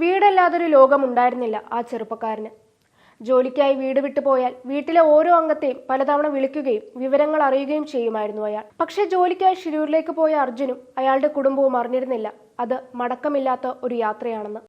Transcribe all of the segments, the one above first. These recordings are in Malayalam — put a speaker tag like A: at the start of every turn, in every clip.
A: വീടല്ലാതൊരു ലോകം ഉണ്ടായിരുന്നില്ല ആ ചെറുപ്പക്കാരന്. ജോലിക്കായി വീട് വിട്ടു പോയാൽ വീട്ടിലെ ഓരോ അംഗത്തെയും പലതവണ വിളിക്കുകയും വിവരങ്ങൾ അറിയുകയും ചെയ്യുമായിരുന്നു അയാൾ. പക്ഷെ ജോലിക്കായി ഷിരൂരിലേക്ക് പോയ അർജുനും അയാളുടെ കുടുംബവും അറിഞ്ഞിരുന്നില്ല. അത് മടക്കമില്ലാത്ത ഒരു യാത്രയാണെന്ന്.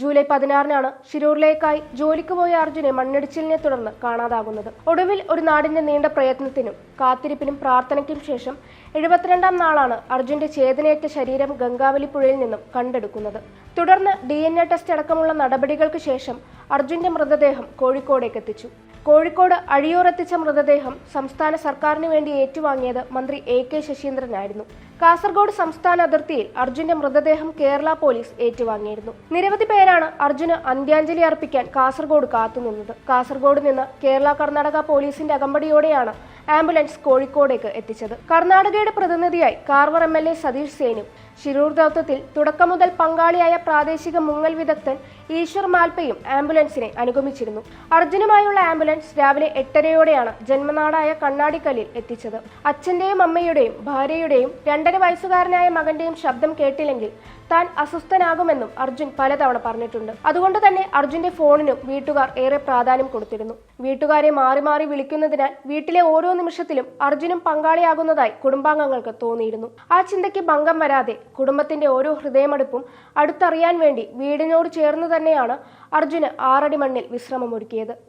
A: ജൂലൈ പതിനാറിനാണ് ശിരൂരിലേക്കായി ജോലിക്ക് പോയ അർജുനെ മണ്ണിടിച്ചിലിനെ തുടർന്ന് കാണാതാകുന്നത്. ഒടുവിൽ ഒരു നാടിന്റെ നീണ്ട പ്രയത്നത്തിനും കാത്തിരിപ്പിനും പ്രാർത്ഥനയ്ക്കും ശേഷം എഴുപത്തിരണ്ടാം നാളാണ് അർജുന്റെ ചേതനയേറ്റ ശരീരം ഗംഗാവലി പുഴയിൽ നിന്നും കണ്ടെടുക്കുന്നത്. തുടർന്ന് ഡി ടെസ്റ്റ് അടക്കമുള്ള നടപടികൾക്ക് ശേഷം അർജുന്റെ മൃതദേഹം കോഴിക്കോടേക്ക് എത്തിച്ചു. കോഴിക്കോട് അഴിയൂരെത്തിച്ച മൃതദേഹം സംസ്ഥാന സർക്കാരിന് വേണ്ടി ഏറ്റുവാങ്ങിയത് മന്ത്രി എ കെ ശശീന്ദ്രനായിരുന്നു കാസർഗോഡ് സംസ്ഥാന അതിർത്തിയിൽ അർജുന്റെ മൃതദേഹം കേരള പോലീസ് ഏറ്റുവാങ്ങിയിരുന്നു. നിരവധി പേരാണ് അർജുന് അന്ത്യാഞ്ജലി അർപ്പിക്കാൻ കാസർഗോഡ് കാത്തുനിന്നത്. കാസർഗോഡ് നിന്ന് കേരള കർണാടക പോലീസിന്റെ അകമ്പടിയോടെയാണ് ആംബുലൻസ് കോഴിക്കോടേക്ക് എത്തിച്ചത്. കർണാടകയുടെ പ്രതിനിധിയായി Karwar M L A Satish സേനും Shirur ദൗത്യത്തിൽ തുടക്കം മുതൽ പങ്കാളിയായ പ്രാദേശിക മുങ്ങൽ വിദഗ്ധൻ ഈശ്വർ മാൽപ്പയും ആംബുലൻസിനെ അനുഗമിച്ചിരുന്നു. അർജുനുമായുള്ള ആംബുലൻസ് രാവിലെ എട്ടരയോടെയാണ് ജന്മനാടായ കണ്ണാടിക്കല്ലിൽ എത്തിച്ചത്. അച്ഛന്റെയും അമ്മയുടെയും ഭാര്യയുടെയും രണ്ടര വയസ്സുകാരനായ മകന്റെയും ശബ്ദം കേട്ടില്ലെങ്കിൽ താൻ അസ്വസ്ഥനാകുമെന്നും അർജുൻ പലതവണ പറഞ്ഞിട്ടുണ്ട്. അതുകൊണ്ട് തന്നെ അർജുന്റെ ഫോണിനും വീട്ടുകാർ ഏറെ പ്രാധാന്യം കൊടുത്തിരുന്നു. വീട്ടുകാരെ മാറി മാറി വിളിക്കുന്നതിനാൽ വീട്ടിലെ ഓരോ നിമിഷത്തിലും അർജുനും പങ്കാളിയാകുന്നതായി കുടുംബാംഗങ്ങൾക്ക് തോന്നിയിരുന്നു. ആ ചിന്തയ്ക്ക് ഭംഗം വരാതെ കുടുംബത്തിന്റെ ഓരോ ഹൃദയമടുപ്പും അടുത്തറിയാൻ വേണ്ടി വീടിനോട് ചേർന്ന് തന്നെയാണ് അർജുന് ആറടി മണ്ണിൽ വിശ്രമമൊരുക്കിയത്